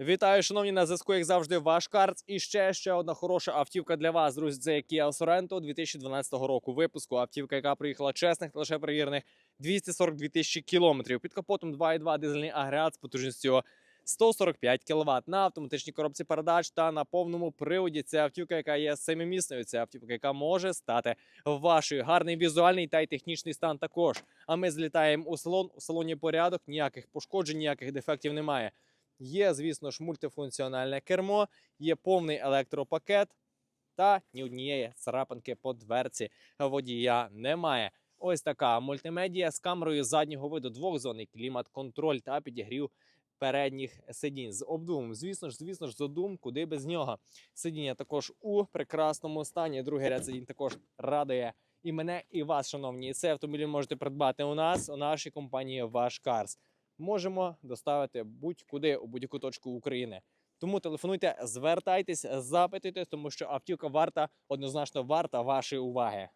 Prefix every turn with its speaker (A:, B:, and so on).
A: Вітаю, шановні на зв'язку, як завжди, ваш Карц. І ще ще одна хороша автівка для вас, друзі. Це Kia Sorento 2012 року випуску. Автівка, яка приїхала чесних та лише перевірених 242 тисячі кілометрів. Під капотом 2,2 дизельний агрегат з потужністю 145 кВт на автоматичній коробці передач та на повному приводі. Це автівка, яка є семимісною. Це автівка, яка може стати вашою. Гарний візуальний та й технічний стан також. А ми злітаємо у салон. У салоні порядок, ніяких пошкоджень, ніяких дефектів немає. Є, звісно ж, мультифункціональне кермо, є повний електропакет та ні однієї царапинки по дверці водія немає. Ось така мультимедія з камерою заднього виду, двохзонний клімат-контроль та підігрів передніх сидінь з обдувом. Звісно ж, звісно ж, з задум, куди без нього. Сидіння також у прекрасному стані. Другий ряд сидінь також радує і мене, і вас, шановні. І цей автомобіль можете придбати у нас, у нашій компанії Ваш Карс можемо доставити будь-куди у будь-яку точку України. Тому телефонуйте, звертайтесь, запитуйте, тому що автівка варта однозначно варта вашої уваги.